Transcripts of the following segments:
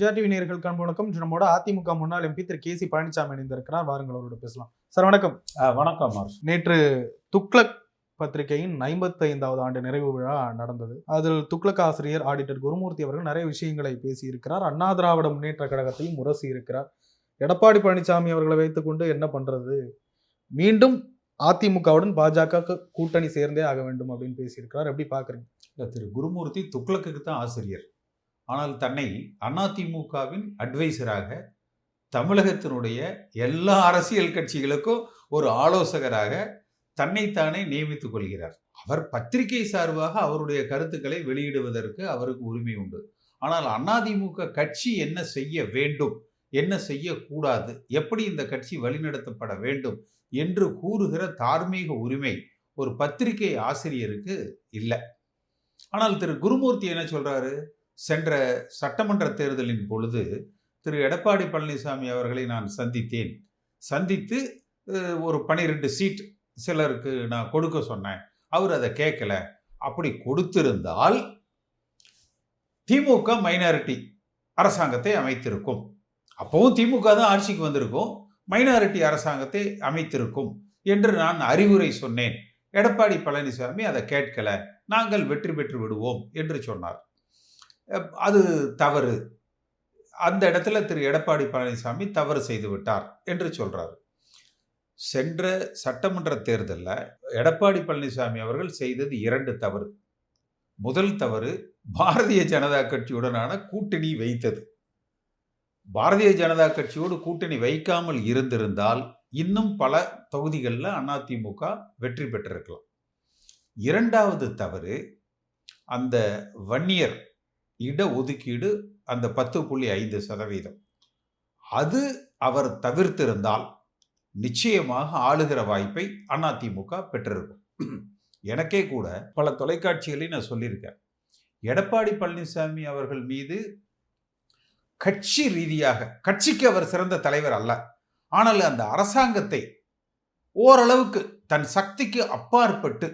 Vijaya TV நேயர்கள் கண் வணக்கம் நம்மோட அதிமுக முன்னாள் எம்பி திரு கே சி பழனிசாமி இணைந்திருக்கிறார். வாருங்கள் அவரோட பேசலாம். சார் வணக்கம். வணக்கம் நேற்று துக்ளக் பத்திரிகையின் ஐம்பத்தைந்தாவது ஆண்டு நிறைவு விழா நடந்தது. அதில் துக்ளக் ஆசிரியர் ஆடிட்டர் குருமூர்த்தி அவர்கள் நிறைய விஷயங்களை பேசியிருக்கிறார். அண்ணா திராவிட முன்னேற்ற கழகத்தையும் முரசி இருக்கிறார் எடப்பாடி பழனிசாமி அவர்களை வைத்துக்கொண்டு என்ன பண்றது? மீண்டும் அதிமுகவுடன் பாஜக கூட்டணி சேர்ந்தே ஆக வேண்டும் அப்படின்னு பேசியிருக்கிறார். எப்படி பாக்குறீங்க? திரு குருமூர்த்தி துக்ளக்குக்கு தான் ஆசிரியர். ஆனால் தன்னை அதிமுகவின் அட்வைசராக தமிழகத்தினுடைய எல்லா அரசியல் கட்சிகளுக்கும் ஒரு ஆலோசகராக தன்னைத்தானே நியமித்துக் கொள்கிறார். அவர் பத்திரிகை சார்பாக அவருடைய கருத்துக்களை வெளியிடுவதற்கு அவருக்கு உரிமை உண்டு. ஆனால் அதிமுக கட்சி என்ன செய்ய வேண்டும் என்ன செய்யக்கூடாது எப்படி இந்த கட்சி வழிநடத்தப்பட வேண்டும் என்று கூறுகிற தார்மீக உரிமை ஒரு பத்திரிகை ஆசிரியருக்கு இல்லை. ஆனால் திரு குருமூர்த்தி என்ன சொல்றாரு? சென்ற சட்டமன்ற தேர்தலின் பொழுது திரு. எடப்பாடி பழனிசாமி அவர்களை நான் சந்தித்தேன். சந்தித்து ஒரு பனிரெண்டு சீட் சிலருக்கு நான் கொடுக்க சொன்னேன். அவர் அதை கேட்கல. அப்படி கொடுத்திருந்தால் திமுக மைனாரிட்டி அரசாங்கத்தை அமைத்திருக்கும். அப்போவும் திமுக தான் ஆட்சிக்கு வந்திருக்கும். மைனாரிட்டி அரசாங்கத்தை அமைத்திருக்கும் என்று நான் அறிவுரை சொன்னேன். எடப்பாடி பழனிசாமி அதை கேட்கல. நாங்கள் வெற்றி பெற்று விடுவோம் என்று சொன்னார். அது தவறு. அந்த இடத்துல திரு. எடப்பாடி பழனிசாமி தவறு செய்து விட்டார் என்று சொல்கிறார் சென்ற சட்டமன்ற தேர்தலில் எடப்பாடி பழனிசாமி அவர்கள் செய்தது இரண்டு தவறு. முதல் தவறு பாரதிய ஜனதா கட்சியுடனான கூட்டணி வைத்தது. பாரதிய ஜனதா கட்சியோடு கூட்டணி வைக்காமல் இருந்திருந்தால் இன்னும் பல தொகுதிகளில் அதிமுக வெற்றி பெற்றிருக்கலாம். இரண்டாவது தவறு அந்த வன்னியர் இட ஒதுக்கீடு அந்த பத்து புள்ளி ஐந்து சதவீதம். அது அவர் தவிர்த்திருந்தால் நிச்சயமாக ஆளுகிற வாய்ப்பை அதிமுக பெற்றிருக்கும். எனக்கே கூட பல தொலைக்காட்சிகளையும் நான் சொல்லியிருக்கேன். எடப்பாடி பழனிசாமி அவர்கள் மீது கட்சி ரீதியாக கட்சிக்கு அவர் சிறந்த தலைவர் அல்ல. ஆனால் அந்த அரசாங்கத்தை ஓரளவுக்கு தன் சக்திக்கு அப்பாற்பட்டு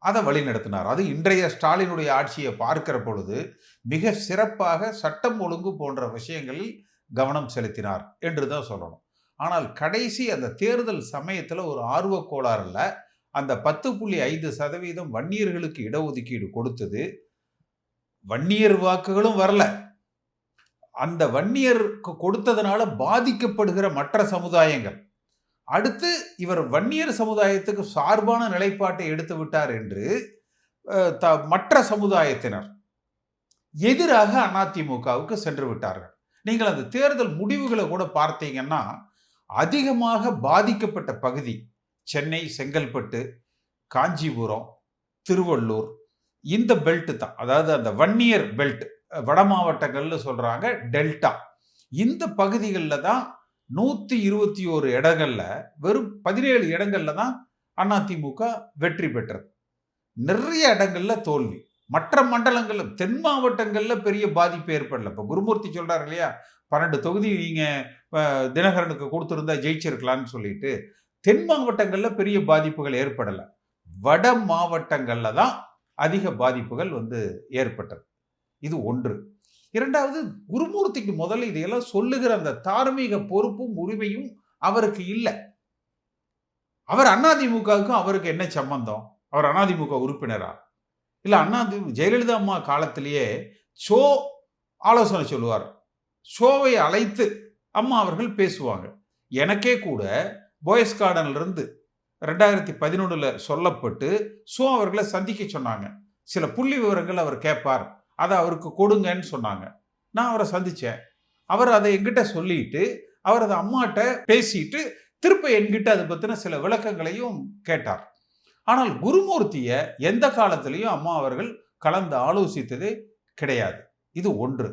அதை வழிநடத்தினார். அது இன்றைய ஸ்டாலினுடைய ஆட்சியை பார்க்கிற பொழுது மிக சிறப்பாக சட்டம் ஒழுங்கு போன்ற விஷயங்களில் கவனம் செலுத்தினார் என்று தான் சொல்லணும். ஆனால் கடைசி அந்த தேர்தல் சமயத்தில் ஒரு ஆர்வக் கோளாறுல அந்த பத்து புள்ளி ஐந்து சதவீதம் வன்னியர்களுக்கு இடஒதுக்கீடு கொடுத்தது. வன்னியர் வாக்குகளும் வரல. அந்த வன்னியருக்கு கொடுத்ததுனால பாதிக்கப்படுகிற மற்ற சமுதாயங்கள் அடுத்து இவர் வன்னியர் சமுதாயத்துக்கு சார்பான நிலைப்பாட்டை எடுத்து விட்டார் என்று த- மற்ற சமுதாயத்தினர் எதிராக அதிமுகவுக்கு சென்று விட்டார்கள். நீங்கள் அந்த தேர்தல் முடிவுகளை கூட பார்த்தீங்கன்னா அதிகமாக பாதிக்கப்பட்ட பகுதி சென்னை செங்கல்பட்டு காஞ்சிபுரம் திருவள்ளூர் இந்த பெல்ட் தான். அதாவது அந்த வன்னியர் பெல்ட் வட மாவட்டங்கள்னு சொல்கிறாங்க டெல்டா இந்த பகுதிகளில் தான் நூற்றி இருபத்தி ஓரு இடங்கள்ல வெறும் பதினேழு இடங்கள்ல தான் அதிமுக வெற்றி பெற்றது. நிறைய இடங்கள்ல தோல்வி. மற்ற மண்டலங்கள்ல தென் மாவட்டங்கள்ல பெரிய பாதிப்பு ஏற்படல. இப்போ குருமூர்த்தி சொல்றாரு இல்லையா? பன்னெண்டு தொகுதி நீங்க தினகரனுக்கு கொடுத்துருந்தா ஜெயிச்சிருக்கலாம்னு சொல்லிட்டு தென் மாவட்டங்கள்ல பெரிய பாதிப்புகள் ஏற்படலை. வட மாவட்டங்கள்ல தான் அதிக பாதிப்புகள் வந்து ஏற்பட்டது. இது ஒன்று. இரண்டாவது குருமூர்த்திக்கு முதல்ல இதையெல்லாம் சொல்லுகிற அந்த தார்மீக பொறுப்பும் உரிமையும் அவருக்கு இல்லை. அவர் அதிமுகவுக்கும் அவருக்கு என்ன சம்பந்தம்? அவர் அதிமுக உறுப்பினரா? இல்ல அண்ணாதி ஜெயலலிதா அம்மா காலத்திலேயே ஷோ ஆலோசனை சொல்லுவார். ஷோவை அழைத்து அம்மா அவர்கள் பேசுவாங்க. எனக்கே கூட போயஸ் கார்டன்ல இருந்து ரெண்டாயிரத்தி பதினொன்றில் சொல்லப்பட்டு ஷோ அவர்களை சந்திக்க சொன்னாங்க. சில புள்ளி விவரங்கள் அவர் கேட்பார். அதை அவருக்கு கொடுங்கன்னு சொன்னாங்க. நான் அவரை சந்தித்தேன் அவர் அதை என்கிட்ட சொல்லிட்டு அவர் அதை அம்மாட்ட பேசிட்டு திருப்ப என்கிட்ட அதை பற்றின சில விளக்கங்களையும் கேட்டார். ஆனால் குருமூர்த்தியை எந்த காலத்திலையும் அம்மா அவர்கள் கலந்து ஆலோசித்ததே கிடையாது. இது ஒன்று.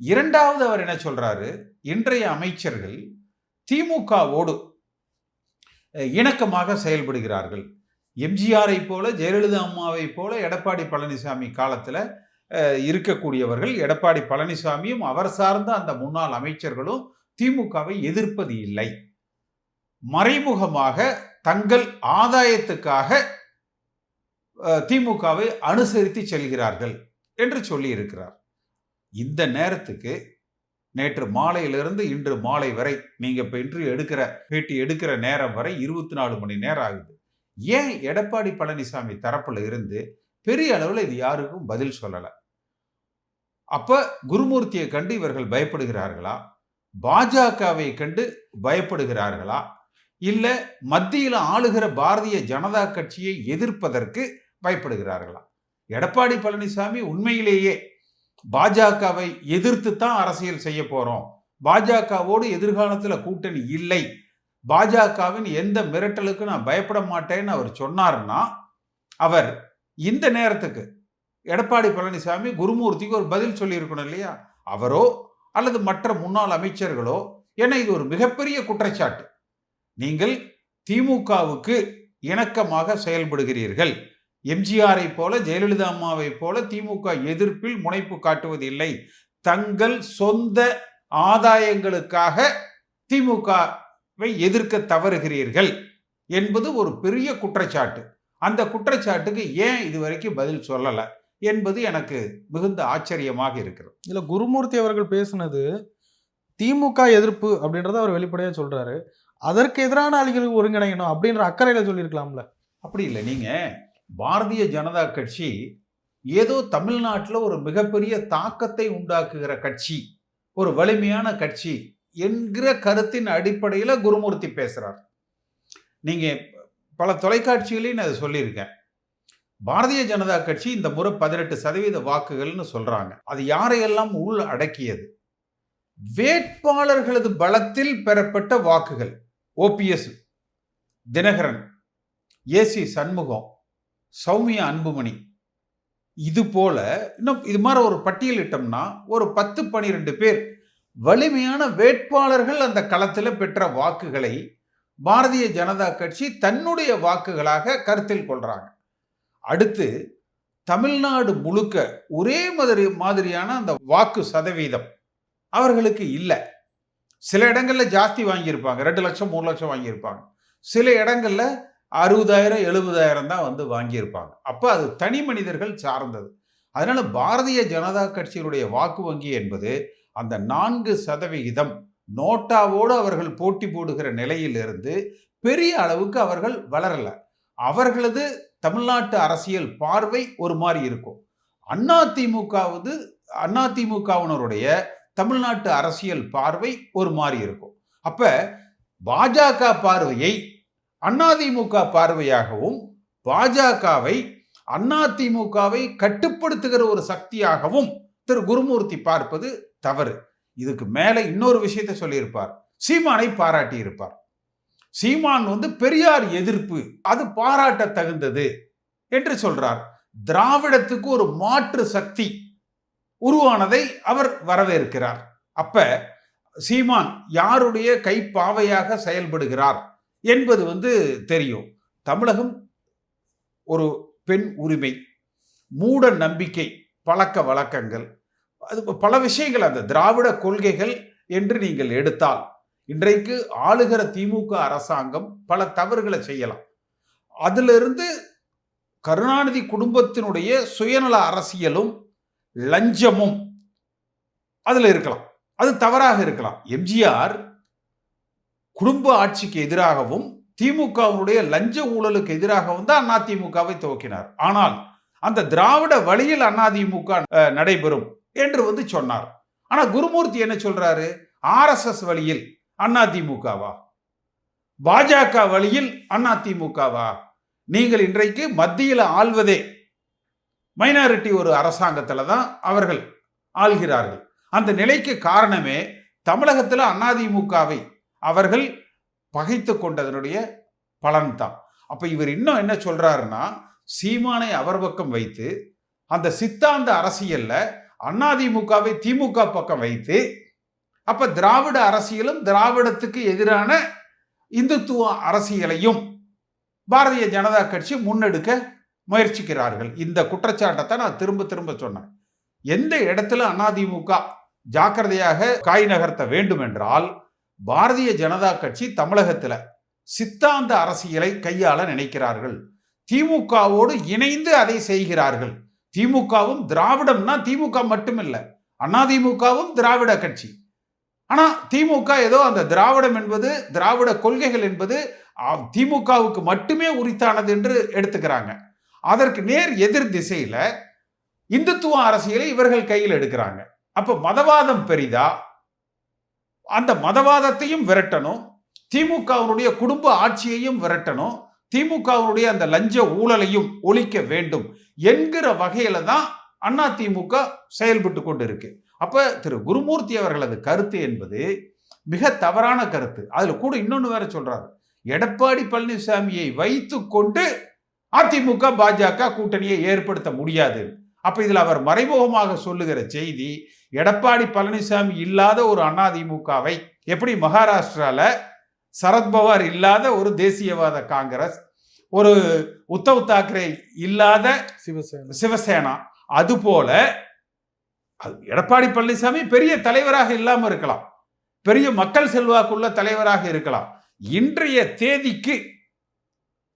இரண்டாவது அவர் என்ன சொல்றாரு? இன்றைய அமைச்சர்கள் திமுகவோடு இணக்கமாக செயல்படுகிறார்கள். எம்ஜிஆரை போல ஜெயலலிதா அம்மாவை போல எடப்பாடி பழனிசாமி காலத்தில் இருக்கக்கூடியவர்கள் எடப்பாடி பழனிசாமியும் அவர் சார்ந்த அந்த முன்னாள் அமைச்சர்களும் திமுகவை எதிர்ப்பது இல்லை. மறைமுகமாக தங்கள் ஆதாயத்துக்காக திமுகவை அனுசரித்து செல்கிறார்கள் என்று சொல்லியிருக்கிறார். இந்த நேரத்துக்கு நேற்று மாலையிலிருந்து இன்று மாலை வரை நீங்கள் இப்போ இன்று எடுக்கிற பேட்டி எடுக்கிற நேரம் வரை இருபத்தி நாலு மணி நேரம் ஆகுது. ஏன் எடப்பாடி பழனிசாமி தரப்பில் இருந்து பெரிய அளவில் இது யாருக்கும் பதில் சொல்லலை? அப்ப குருமூர்த்தியை கண்டு இவர்கள் பயப்படுகிறார்களா? பாஜகவை கண்டு பயப்படுகிறார்களா? இல்ல மத்தியில் ஆளுகிற பாரதிய ஜனதா கட்சியை எதிர்ப்பதற்கு பயப்படுகிறார்களா? எடப்பாடி பழனிசாமி உண்மையிலேயே பாஜகவை எதிர்த்து தான் அரசியல் செய்ய போறோம். பாஜகவோடு எதிர்காலத்தில் கூட்டணி இல்லை. பாஜகவின் எந்த மிரட்டலுக்கு நான் பயப்பட மாட்டேன்னு அவர் சொன்னார்னா அவர் இந்த நேரத்துக்கு எடப்பாடி பழனிசாமி குருமூர்த்திக்கு ஒரு பதில் சொல்லியிருக்கணும் இல்லையா? அவரோ அல்லது மற்ற முன்னாள் அமைச்சர்களோ? என இது ஒரு மிகப்பெரிய குற்றச்சாட்டு. நீங்கள் திமுகவுக்கு இணக்கமாக செயல்படுகிறீர்கள். எம்ஜிஆரை போல ஜெயலலிதா அம்மாவை போல திமுக எதிர்ப்பில் முனைப்பு காட்டுவதில்லை. தங்கள் சொந்த ஆதாயங்களுக்காக திமுகவை எதிர்க்க தவறுகிறீர்கள் என்பது ஒரு பெரிய குற்றச்சாட்டு. அந்த குற்றச்சாட்டுக்கு ஏன் இதுவரைக்கும் பதில் சொல்லலை? என்பது எனக்கு மிகுந்த ஆச்சரியமாக இருக்கிறது. இல்ல குருமூர்த்தி அவர்கள் பேசுனது திமுக எதிர்ப்பு அப்படின்றத அவர் வெளிப்படையா சொல்றாரு. அதற்கு எதிரான அணிகளுக்கு ஒருங்கிணைக்கணும் அப்படின்ற அக்கறையில சொல்லியிருக்கலாம்ல. அப்படி இல்லை நீங்க பாரதிய ஜனதா கட்சி ஏதோ தமிழ்நாட்டில் ஒரு மிகப்பெரிய தாக்கத்தை உண்டாக்குகிற கட்சி ஒரு வலிமையான கட்சி என்கிற கருத்தின் அடிப்படையில் குருமூர்த்தி பேசுறார். நீங்க பல தொலைக்காட்சிகளையும் அதை சொல்லியிருக்கேன். பாரதிய ஜனதா கட்சி இந்த முறை பதினெட்டு சதவீத வாக்குகள்னு சொல்றாங்க. அது யாரையெல்லாம் உள் அடக்கியது? வேட்பாளர்களது பலத்தில் பெறப்பட்ட வாக்குகள். OPS Dhinakaran A C Shanmugam Sowmiya Anbumani. இது போல இன்னும் இது மாதிரி ஒரு பட்டியலிட்டோம்னா ஒரு பத்து பனிரெண்டு பேர் வலிமையான வேட்பாளர்கள் அந்த களத்தில் பெற்ற வாக்குகளை பாரதிய ஜனதா கட்சி தன்னுடைய வாக்குகளாக கருத்தில் கொள்றாங்க. அடுத்து தமிழ்நாடு முழுக்க ஒரே மாதிரி மாதிரியான அந்த வாக்கு சதவீதம் அவர்களுக்கு இல்லை. சில இடங்களில் ஜாஸ்தி வாங்கியிருப்பாங்க. ரெண்டு லட்சம் மூணு லட்சம் வாங்கியிருப்பாங்க. சில இடங்களில் அறுபதாயிரம் எழுபதாயிரம் தான் வந்து வாங்கியிருப்பாங்க. அப்போ அது தனி மனிதர்கள் சார்ந்தது. அதனால பாரதிய ஜனதா கட்சியினுடைய வாக்கு வங்கி என்பது அந்த நான்கு சதவிகிதம் நோட்டாவோடு அவர்கள் போட்டி போடுகிற நிலையிலிருந்து பெரிய அளவுக்கு அவர்கள் வளரல. அவர்களது தமிழ்நாட்டு அரசியல் பார்வை ஒரு மாதிரி இருக்கும். அண்ணா திமுகவது அண்ணா திமுகவினருடைய தமிழ்நாட்டு அரசியல் பார்வை ஒரு மாதிரி இருக்கும். அப்ப பாஜக பார்வையை அதிமுக பார்வையாகவும் பாஜகவை அதிமுகவை கட்டுப்படுத்துகிற ஒரு சக்தியாகவும் திரு குருமூர்த்தி பார்ப்பது தவறு. இதுக்கு மேல இன்னொரு விஷயத்தை சொல்லியிருப்பார். சீமானை பாராட்டி இருப்பார் சீமான் வந்து பெரியார் எதிர்ப்பு அது பாராட்ட தகுந்தது என்று சொல்றார். திராவிடத்துக்கு ஒரு மாற்று சக்தி உருவானதை அவர் வரவேற்கிறார். அப்ப சீமான் யாருடைய கைப்பாவையாக செயல்படுகிறார் என்பது வந்து தெரியும். தமிழகம் ஒரு பெண் உரிமை மூட நம்பிக்கை பழக்க வழக்கங்கள் அது பல விஷயங்கள். அந்த திராவிட கொள்கைகள் என்று நீங்கள் எடுத்தால் இன்றைக்கு ஆளுகிற திமுக அரசாங்கம் பல தவறுகளை செய்யலாம். அதிலிருந்து கருணாநிதி குடும்பத்தினுடைய சுயநல அரசியலும் லஞ்சமும் அதில் இருக்கலாம். அது தவறாக இருக்கலாம். எம்ஜிஆர் குடும்ப ஆட்சிக்கு எதிராகவும் திமுகவினுடைய லஞ்ச ஊழலுக்கு எதிராகவும் தான் அதிமுகவை துவக்கினார். ஆனால் அந்த திராவிட வழியில் அதிமுக நடைபெறும் என்று வந்து சொன்னார். ஆனால் குருமூர்த்தி என்ன சொல்றாரு? ஆர்எஸ்எஸ் வழியில் அதிமுகவா பாஜக வழியில் அதிமுகவா நீங்கள் இன்றைக்கு மத்தியில் ஆள்வதே. மைனாரிட்டி ஒரு அரசாங்கத்தில் தான் அவர்கள் ஆள்கிறார்கள். அந்த நிலைக்கு காரணமே தமிழகத்தில் அதிமுகவை அவர்கள் பகைத்து கொண்டதனுடைய பலன்தான். அப்போ இவர் இன்னும் என்ன சொல்றாருன்னா சீமானை அவர் பக்கம் வைத்து அந்த சித்தாந்த அரசியல்ல அதிமுகவை திமுக பக்கம் வைத்து அப்ப திராவிட அரசியலும் திராவிடத்துக்கு எதிரான இந்துத்துவ அரசியலையும் பாரதிய ஜனதா கட்சி முன்னெடுக்க முயற்சிக்கிறார்கள். இந்த குற்றச்சாட்டை நான் திரும்ப திரும்ப சொன்னேன். எந்த இடத்துல அதிமுக ஜாக்கிரதையாக காய் நகர்த்த வேண்டும் என்றால் பாரதிய ஜனதா கட்சி தமிழகத்தில் சித்தாந்த அரசியலை கையாள நினைக்கிறார்கள். திமுகவோடு இணைந்து அதை செய்கிறார்கள். திமுகவும் திராவிடம்னா திமுக மட்டுமில்லை அதிமுகவும் திராவிட கட்சி. ஆனால் திமுக ஏதோ அந்த திராவிடம் என்பது திராவிட கொள்கைகள் என்பது திமுகவுக்கு மட்டுமே உரித்தானது என்று எடுத்துக்கிறாங்க. அதற்கு நேர் எதிர் திசையில இந்துத்துவ அரசியலை இவர்கள் கையில் எடுக்கிறாங்க. அப்ப மதவாதம் பெரிதா? அந்த மதவாதத்தையும் விரட்டணும். திமுகவினுடைய குடும்ப ஆட்சியையும் விரட்டணும். திமுகவினுடைய அந்த லஞ்ச ஊழலையும் ஒழிக்க வேண்டும் என்கிற வகையில தான் அண்ணா திமுக செயல்பட்டு கொண்டு இருக்கு அப்ப திரு குருமூர்த்தி அவர்களது கருத்து என்பது மிக தவறான கருத்து. அதுல கூட இன்னொன்னு வேற சொல்றாரு. எடப்பாடி பழனிசாமியை வைத்து கொண்டு அதிமுக பாஜக கூட்டணியை ஏற்படுத்த முடியாது. அப்ப இதுல அவர் மறைமுகமாக சொல்லுகிற செய்தி எடப்பாடி பழனிசாமி இல்லாத ஒரு அதிமுகவை எப்படி மகாராஷ்டிரால சரத்பவார் இல்லாத ஒரு தேசியவாத காங்கிரஸ் ஒரு உத்தவ் தாக்கரே இல்லாத சிவசேனா. சிவசேனா அதுபோல அது எடப்பாடி பழனிசாமி பெரிய தலைவராக இல்லாமல் இருக்கலாம். பெரிய மக்கள் செல்வாக்குள்ள தலைவராக இருக்கலாம். இன்றைய தேதிக்கு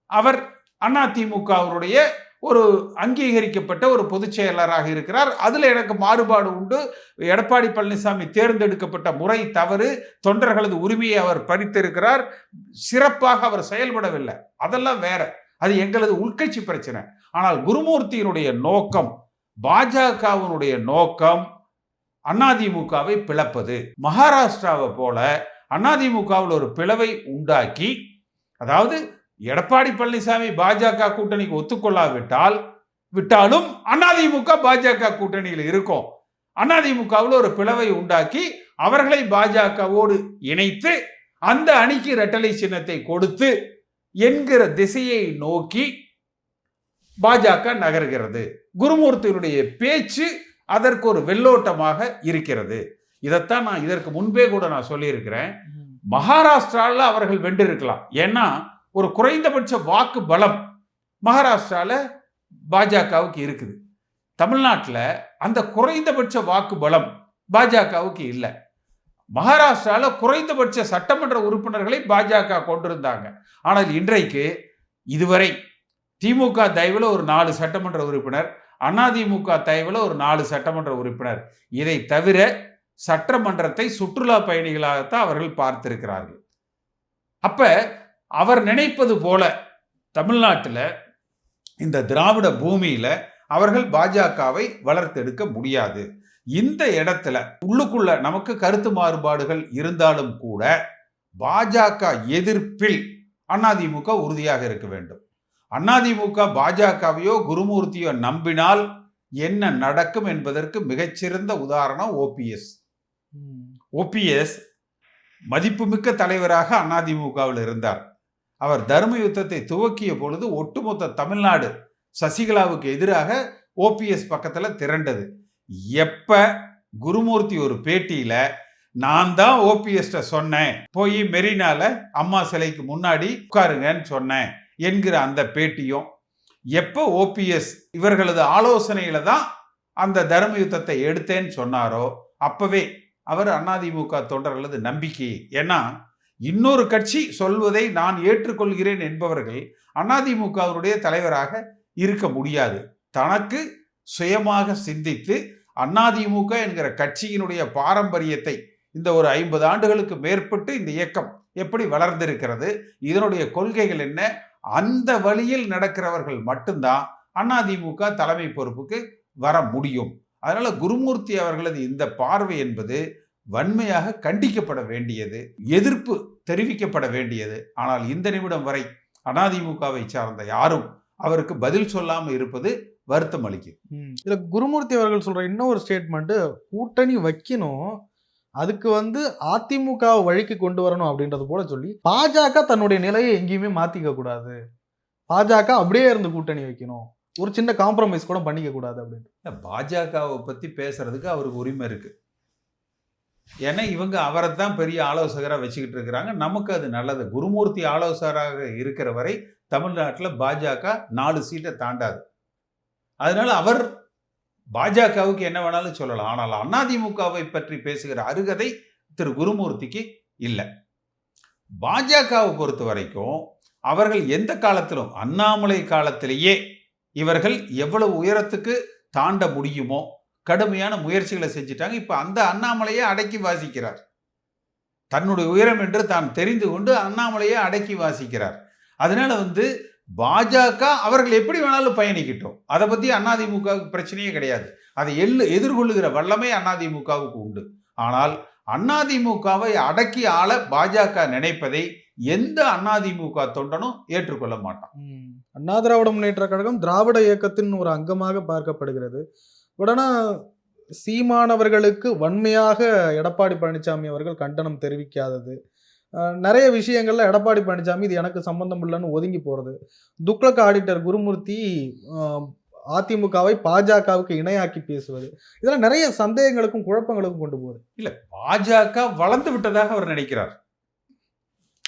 அவர் அதிமுக அவருடைய ஒரு அங்கீகரிக்கப்பட்ட ஒரு பொதுச் செயலராக இருக்கிறார். அதில் எனக்கு மாறுபாடு உண்டு. எடப்பாடி பழனிசாமி தேர்ந்தெடுக்கப்பட்ட முறை தவறு. தொண்டர்களது உரிமையை அவர் பறித்திருக்கிறார். சிறப்பாக அவர் செயல்படவில்லை. அதெல்லாம் வேற. அது எங்களது உள்கட்சி பிரச்சனை. ஆனால் குருமூர்த்தியினுடைய நோக்கம் பாஜகவினுடைய நோக்கம் அதிமுகவை பிளப்பது. மகாராஷ்டிராவை போல அதிமுகவில் ஒரு பிளவை உண்டாக்கி அதாவது எடப்பாடி பழனிசாமி பாஜக கூட்டணிக்கு ஒத்துக்கொள்ளாவிட்டால் விட்டாலும் அதிமுக பாஜக கூட்டணியில் இருக்கும். அதிமுகவில் ஒரு பிளவை உண்டாக்கி அவர்களை பாஜகவோடு இணைத்து அந்த அணிக்கு இரட்டலை சின்னத்தை கொடுத்து என்கிற திசையை நோக்கி பாஜக நகர்கிறது. குருமூர்த்தியினுடைய பேச்சு அதற்கு ஒரு வெள்ளோட்டமாக இருக்கிறது. இதைத்தான் நான் இதற்கு முன்பே கூட நான் சொல்லியிருக்கிறேன். மகாராஷ்டிரால அவர்கள் வென்றிருக்கலாம். ஏன்னா ஒரு குறைந்தபட்ச வாக்கு பலம் மகாராஷ்டிரால பாஜகவுக்கு இருக்குது. தமிழ்நாட்டில் அந்த குறைந்தபட்ச வாக்கு பலம் பாஜகவுக்கு இல்லை. மகாராஷ்டிரால குறைந்தபட்ச சட்டமன்ற உறுப்பினர்களை பாஜக கொண்டிருந்தாங்க. ஆனால் இன்றைக்கு இதுவரை திமுக தயவில் ஒரு நாலு சட்டமன்ற உறுப்பினர் அதிமுக தயவில் ஒரு நாலு சட்டமன்ற உறுப்பினர். இதை தவிர சட்டமன்றத்தை சுற்றுலா பயணிகளாகத்தான் அவர்கள் பார்த்திருக்கிறார்கள். அப்ப அவர் நினைப்பது போல தமிழ்நாட்டில் இந்த திராவிட பூமியில அவர்கள் பாஜகவை வளர்த்தெடுக்க முடியாது. இந்த இடத்துல உள்ளுக்குள்ள நமக்கு கருத்து மாறுபாடுகள் இருந்தாலும் கூட பாஜக எதிர்ப்பில் அதிமுக உறுதியாக இருக்க வேண்டும். அதிமுக பாஜகவையோ குருமூர்த்தியோ நம்பினால் என்ன நடக்கும் என்பதற்கு மிகச்சிறந்த உதாரணம் ஓபிஎஸ் ஓபிஎஸ் மதிப்புமிக்க தலைவராக அதிமுகவில் இருந்தார். அவர் தர்ம யுத்தத்தை துவக்கிய பொழுது ஒட்டுமொத்த தமிழ்நாடு சசிகலாவுக்கு எதிராக ஓபிஎஸ் பக்கத்துல திரண்டது. எப்ப குருமூர்த்தி ஒரு பேட்டியில நான் தான் ஓபிஎஸ்ட சொன்னேன் போய் மெரினால அம்மா சிலைக்கு முன்னாடி உட்காருங்கன்னு சொன்னேன் என்கிற அந்த பேட்டியும் எப்போ ஓபிஎஸ் இவர்களது ஆலோசனையில தான் அந்த தர்ம யுத்தத்தை எடுத்தேன்னு சொன்னாரோ அப்பவே அவர் அதிமுக தொண்டர்களது நம்பிக்கை. ஏன்னா இன்னொரு கட்சி சொல்வதை நான் ஏற்றுக்கொள்கிறேன் என்பவர்கள் அதிமுகவினுடைய தலைவராக இருக்க முடியாது. தனக்கு சுயமாக சிந்தித்து அதிமுக என்கிற கட்சியினுடைய பாரம்பரியத்தை இந்த ஒரு ஐம்பது ஆண்டுகளுக்கு மேற்பட்டு இந்த இயக்கம் எப்படி வளர்ந்திருக்கிறது இதனுடைய கொள்கைகள் என்ன அந்த வழியில் நடக்கிறவர்கள் மட்டும்தான் அதிமுக தலைமை பொறுப்புக்கு வர முடியும். அதனால குருமூர்த்தி அவர்களது இந்த பார்வை என்பது வன்மையாக கண்டிக்கப்பட வேண்டியது எதிர்ப்பு தெரிவிக்கப்பட வேண்டியது. ஆனால் இந்த நிமிடம் வரை அதிமுகவை சார்ந்த யாரும் அவருக்கு பதில் சொல்லாமல் இருப்பது வருத்தம் அளிக்கும். இதில் குருமூர்த்தி அவர்கள் சொல்ற இன்னொரு ஸ்டேட்மெண்ட்டு கூட்டணி வைக்கணும் அதுக்கு வந்து அதிமுகவை வழிக்கு கொண்டு வரணும் அப்படின்றது போல சொல்லி பாஜக தன்னுடைய நிலையை எங்கேயுமே மாத்திக்க கூடாது. பாஜக அப்படியே இருந்து கூட்டணி வைக்கணும். ஒரு சின்ன காம்ப்ரமைஸ் கூட பண்ணிக்க கூடாது அப்படின்னு பாஜகவை பத்தி பேசுறதுக்கு அவருக்கு உரிமை இருக்கு. ஏன்னா இவங்க அவரை தான் பெரிய ஆலோசகராக வச்சுக்கிட்டு இருக்கிறாங்க. நமக்கு அது நல்லது. குருமூர்த்தி ஆலோசகராக இருக்கிற வரை தமிழ்நாட்டில் பாஜக நாலு சீட்டை தாண்டாது. அதனால அவர் பாஜகவுக்கு என்ன வேணாலும் சொல்லலாம். ஆனால் அதிமுகவை பற்றி பேசுகிற அருகதை திரு குருமூர்த்திக்கு இல்லை. பாஜகவை பொறுத்த வரைக்கும் அவர்கள் எந்த காலத்திலும் அண்ணாமலை காலத்திலேயே இவர்கள் எவ்வளவு உயரத்துக்கு தாண்ட முடியுமோ கடுமையான முயற்சிகளை செஞ்சுட்டாங்க. இப்போ அந்த அண்ணாமலையை அடக்கி வாசிக்கிறார். தன்னுடைய உயரம் என்று தான் தெரிந்து கொண்டு அண்ணாமலையை அடக்கி வாசிக்கிறார். அதனால வந்து பாஜக அவர்கள் எப்படி வேணாலும் பயணிக்கட்டும். அதை பற்றி அதிமுகவுக்கு பிரச்சனையே கிடையாது. அதை எள்ளு எதிர்கொள்ளுகிற வல்லமை அதிமுகவுக்கு உண்டு. ஆனால் அதிமுகவை அடக்கி ஆள பாஜக நினைப்பதை எந்த அதிமுக தொண்டனும் ஏற்றுக்கொள்ள மாட்டான். அண்ணா திராவிட முன்னேற்ற கழகம் திராவிட இயக்கத்தின் ஒரு அங்கமாக பார்க்கப்படுகிறது. உடனே சீமானவர்களுக்கு வன்மையாக எடப்பாடி பழனிசாமி அவர்கள் கண்டனம் தெரிவிக்காதது. நிறைய விஷயங்கள்ல எடப்பாடி பழனிசாமி இது எனக்கு சம்பந்தம் இல்லைன்னு ஒதுங்கி போகிறது துக்ளக் ஆடிட்டர் குருமூர்த்தி அதிமுகவை பாஜகவுக்கு இணையாக்கி பேசுவது. இதெல்லாம் நிறைய சந்தேகங்களுக்கும் குழப்பங்களுக்கும் கொண்டு போகுது. இல்லை பாஜக வளர்ந்து விட்டதாக அவர் நினைக்கிறார்.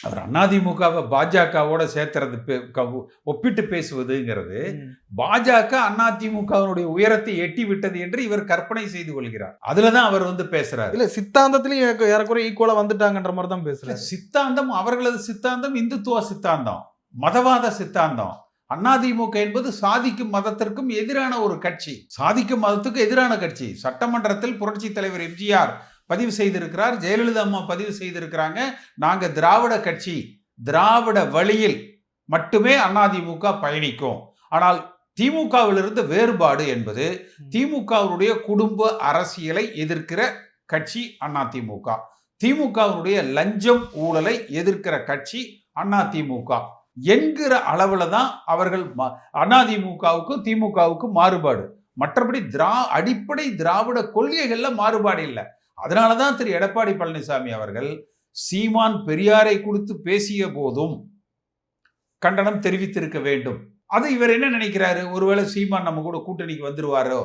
அவர் அதிமுகவை பாஜகவோட சேர்த்துறது ஒப்பிட்டு பேசுவதுங்கிறது பாஜக அதிமுகவினுடைய உயரத்தை எட்டி விட்டது என்று இவர் கற்பனை செய்து கொள்கிறார். அதுலதான் அவர் வந்து பேசுறாரு. இல்ல சித்தாந்தத்திலையும் ஏற- ஏறக்குறைய ஈக்குவலா வந்துட்டாங்கன்ற மாதிரி தான் பேசுறாரு. சித்தாந்தம் அவர்களது சித்தாந்தம் இந்துத்துவ சித்தாந்தம் மதவாத சித்தாந்தம். அதிமுக என்பது சாதிக்கும் மதத்திற்கும் எதிரான ஒரு கட்சி. சாதிக்கும் மதத்துக்கு எதிரான கட்சி. சட்டமன்றத்தில் புரட்சி தலைவர் எம்ஜிஆர் பதிவு செய்திருக்கிறார். ஜெயலலிதா அம்மா பதிவு செய்திருக்கிறாங்க. நாங்க திராவிட கட்சி திராவிட வழியில் மட்டுமே அதிமுக பயணிக்கும். ஆனால் திமுகவிலிருந்து வேறுபாடு என்பது திமுகவினுடைய குடும்ப அரசியலை எதிர்க்கிற கட்சி அதிமுக திமுகவினுடைய லஞ்சம் ஊழலை எதிர்க்கிற கட்சி அதிமுக என்கிற அளவுல தான் அவர்கள் அதிமுகவுக்கும் திமுகவுக்கும் மாறுபாடு. மற்றபடி திரா அடிப்படை திராவிட கொள்கைகள்ல மாறுபாடு இல்லை. அதனால தான் திரு எடப்பாடி பழனிசாமி அவர்கள் சீமான் பெரியாரை கொடுத்து பேசிய போதும் கண்டனம் தெரிவித்திருக்க வேண்டும். அது இவர் என்ன நினைக்கிறாரு? ஒருவேளை சீமான் நம்ம கூட கூட்டணிக்கு வந்துருவாரோ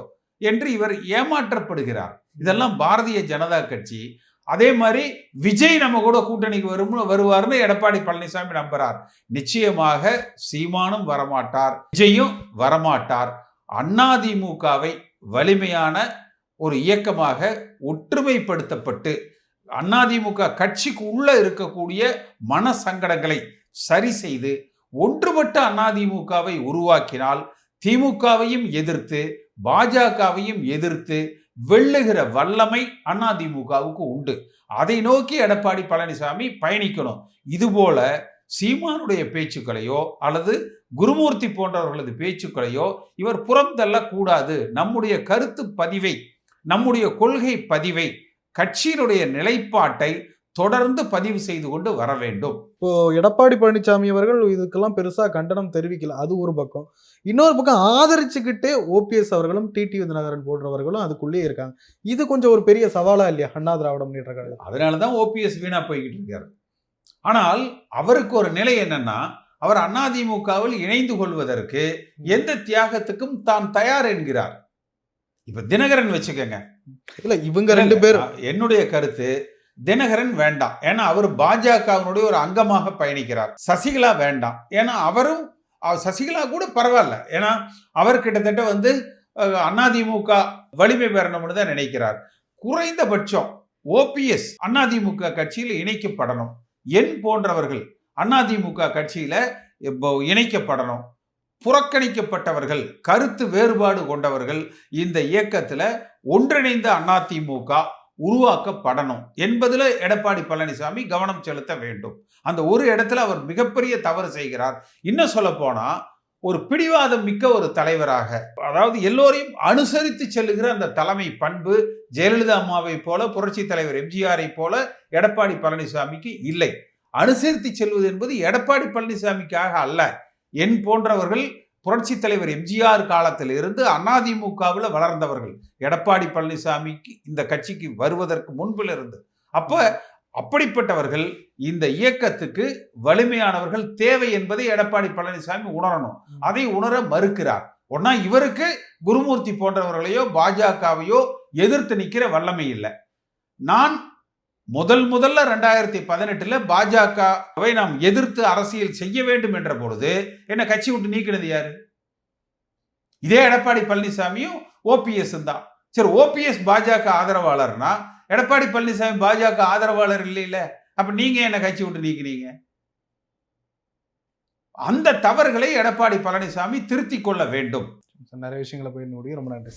என்று இவர் ஏமாற்றப்படுகிறார். இதெல்லாம் பாரதிய ஜனதா கட்சி. அதே மாதிரி விஜய் நம்ம கூட கூட்டணிக்கு வரும் வருவார்னு எடப்பாடி பழனிசாமி நம்புறார். நிச்சயமாக சீமானும் வரமாட்டார் விஜயும் வரமாட்டார். அதிமுகவை வலிமையான ஒரு இயக்கமாக ஒற்றுமைப்படுத்தப்பட்டு அதிமுக கட்சிக்கு உள்ளே இருக்கக்கூடிய மன சங்கடங்களை சரி செய்து ஒன்றுபட்ட அதிமுகவை உருவாக்கினால் திமுகவையும் எதிர்த்து பாஜகவையும் எதிர்த்து வெல்லுகிற வல்லமை அதிமுகவுக்கு உண்டு. அதை நோக்கி எடப்பாடி பழனிசாமி பயணிக்கணும். இதுபோல சீமானுடைய பேச்சுக்களையோ அல்லது குருமூர்த்தி போன்றவர்களது பேச்சுக்களையோ இவர் புறம் தள்ளக்கூடாது. நம்முடைய கருத்து பதிவை நம்முடைய கொள்கை பதிவை கட்சியினுடைய நிலைப்பாட்டை தொடர்ந்து பதிவு செய்து கொண்டு வர வேண்டும். இப்போ எடப்பாடி பழனிசாமி அவர்கள் இதுக்கெல்லாம் பெருசா கண்டனம் தெரிவிக்கல. அது ஒரு பக்கம். இன்னொரு பக்கம் ஆதரிச்சுக்கிட்டே ஓபிஎஸ் அவர்களும் டிடி விதிநகரன் போன்றவர்களும் அதுக்குள்ளேயே இருக்காங்க. இது கொஞ்சம் ஒரு பெரிய சவாலா இல்லையா? அண்ணா திராவிட முன்னேற்ற கழகம் அதனால தான் ஓபிஎஸ் வீணா போய்கிட்டு இருக்காரு. ஆனால் அவருக்கு ஒரு நிலை என்னன்னா அவர் அதிமுகவில் இணைந்து கொள்வதற்கு எந்த தியாகத்துக்கும் தான் தயார் என்கிறார். இப்ப தினகரன் வச்சுக்கோங்க. இல்ல இவங்க ரெண்டு பேரும். என்னுடைய கருத்து தினகரன் வேண்டாம். ஏன்னா அவர் பாஜகவினுடைய ஒரு அங்கமாக பயணிக்கிறார். சசிகலா வேண்டாம். ஏன்னா அவரும் அவ- சசிகலா கூட பரவாயில்ல. ஏன்னா அவர் கிட்டத்தட்ட வந்து அதிமுக வலிமை பெறணும்னு தான் நினைக்கிறார். குறைந்தபட்சம் ஓபிஎஸ் அதிமுக கட்சியில் இணைக்கப்படணும். என் போன்றவர்கள் அதிமுக கட்சியில இப்போ இணைக்கப்படணும். புறக்கணிக்கப்பட்டவர்கள் கருத்து வேறுபாடு கொண்டவர்கள் இந்த இயக்கத்தில் ஒன்றிணைந்த அதிமுக உருவாக்கப்படணும் என்பதில் எடப்பாடி பழனிசாமி கவனம் செலுத்த வேண்டும். அந்த ஒரு இடத்துல அவர் மிகப்பெரிய தவறு செய்கிறார். இன்னும் சொல்ல போனா ஒரு பிடிவாதம் மிக்க ஒரு தலைவராக அதாவது எல்லோரையும் அனுசரித்து செல்லுகிற அந்த தலைமை பண்பு ஜெயலலிதா அம்மாவை போல புரட்சி தலைவர் எம்ஜிஆரை போல எடப்பாடி பழனிசாமிக்கு இல்லை. அனுசரித்து செல்வது என்பது எடப்பாடி பழனிசாமிக்காக அல்ல. என் போன்றவர்கள் புரட்சி தலைவர் எம்ஜிஆர் காலத்தில் இருந்து அதிமுகவில் வளர்ந்தவர்கள். எடப்பாடி பழனிசாமிக்கு இந்த கட்சிக்கு வருவதற்கு முன்பில் இருந்து அப்ப அப்படிப்பட்டவர்கள் இந்த இயக்கத்துக்கு வலிமையானவர்கள் தேவை என்பதை எடப்பாடி பழனிசாமி உணரணும். அதை உணர மறுக்கிறார். ஒன்னா இவருக்கு குருமூர்த்தி போன்றவர்களையோ பாஜகவையோ எதிர்த்து நிக்கிற வல்லமை இல்லை. நான் முதல் முதல்ல ரெண்டாயிரத்தி பதினெட்டுல பாஜகவை நாம் எதிர்த்து அரசியல் செய்ய வேண்டும் என்ற பொழுது என்ன கட்சி விட்டு நீக்கினது யாரு? இதே எடப்பாடி பழனிசாமியும் ஓபிஎஸ் தான். சரி ஓபிஎஸ் பாஜக ஆதரவாளர்னா எடப்பாடி பழனிசாமி பாஜக ஆதரவாளர் இல்லைல்ல அப்ப நீங்க என்ன கட்சி விட்டு நீக்கினீங்க? அந்த தவறுகளை எடப்பாடி பழனிசாமி திருத்திக் கொள்ள வேண்டும். நிறைய விஷயங்களை போய் முடியும் ரொம்ப நன்றி